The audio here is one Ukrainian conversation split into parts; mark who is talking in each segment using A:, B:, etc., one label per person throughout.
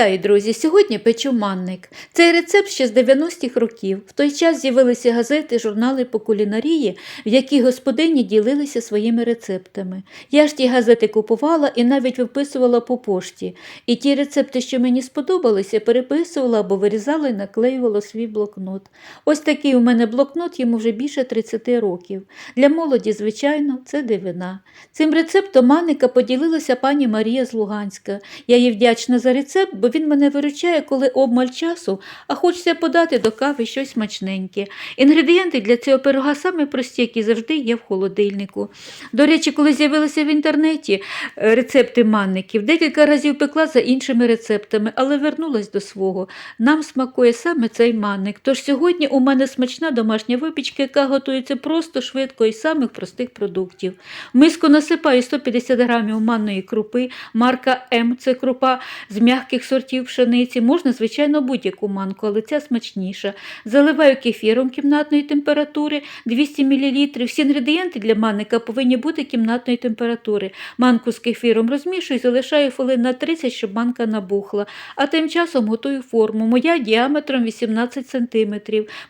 A: Вітаю, друзі! Сьогодні печу манник. Цей рецепт ще з 90-х років. В той час з'явилися газети, журнали по кулінарії, в які господині ділилися своїми рецептами. Я ж ті газети купувала і навіть виписувала по пошті. І ті рецепти, що мені сподобалися, переписувала або вирізала і наклеювала свій блокнот. Ось такий у мене блокнот, йому вже більше 30 років. Для молоді, звичайно, це дивина. Цим рецептом манника поділилася пані Марія з Луганська. Я їй вдячна за рецепт, бо він мене виручає, коли обмаль часу, а хочеться подати до кави щось смачненьке. Інгредієнти для цього пирога саме прості, які завжди є в холодильнику. До речі, коли з'явилися в інтернеті е, рецепти манників, декілька разів пекла за іншими рецептами, але вернулась до свого. Нам смакує саме цей манник. Тож сьогодні у мене смачна домашня випічка, яка готується просто швидко із самих простих продуктів. Миску насипаю 150 грамів манної крупи, марка М це крупа з м'яких сортів пшениці. Можна, звичайно, будь-яку манку, але ця смачніша. Заливаю кефіром кімнатної температури 200 мл. Всі інгредієнти для манника повинні бути кімнатної температури. Манку з кефіром розмішую і залишаю хвилин на 30, щоб манка набухла. А тим часом готую форму. Моя діаметром 18 см.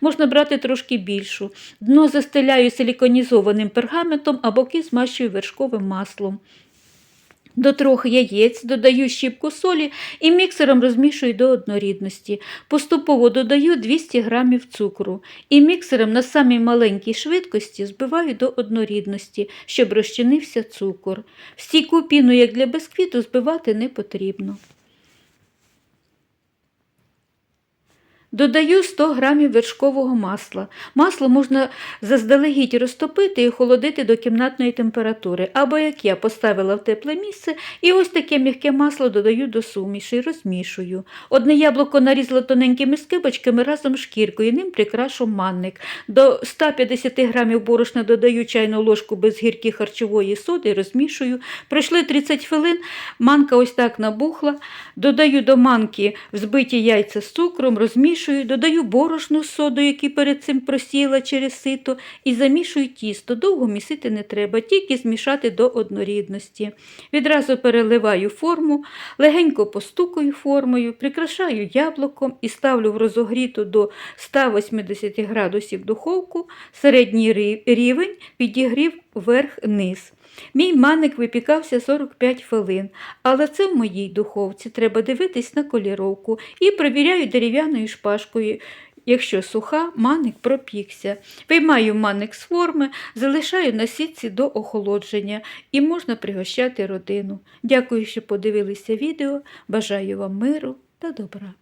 A: Можна брати трошки більшу. Дно застеляю силіконізованим пергаментом, а боки змащую вершковим маслом. До трьох яєць додаю щіпку солі і міксером розмішую до однорідності. Поступово додаю 200 г цукру і міксером на самій маленькій швидкості збиваю до однорідності, щоб розчинився цукор. Всі піну, як для бисквіту, збивати не потрібно. Додаю 100 г вершкового масла. Масло можна заздалегідь розтопити і охолодити до кімнатної температури, або, як я, поставила в тепле місце і ось таке м'яке масло додаю до суміші розмішую. Одне яблуко нарізала тоненькими скибочками разом з шкіркою, ним прикрашу манник. До 150 г борошна додаю чайну ложку без гірки харчової соди розмішую. Пройшли 30 хвилин, манка ось так набухла. Додаю до манки взбиті яйця з цукром, розмішую замішую, додаю борошно з содою, який перед цим просіяла через сито, і замішую тісто. Довго місити не треба, тільки змішати до однорідності. Відразу переливаю форму, легенько постукаю формою, прикрашаю яблуком і ставлю в розогріту до 180 градусів духовку, середній рівень підігрів вверх-низ. Мій маник випікався 45 хвилин, але це в моїй духовці треба дивитись на коліровку і провіряю дерев'яною шпажкою. Якщо суха, маник пропікся. Виймаю маник з форми, залишаю на сітці до охолодження і можна пригощати родину. Дякую, що подивилися відео. Бажаю вам миру та добра.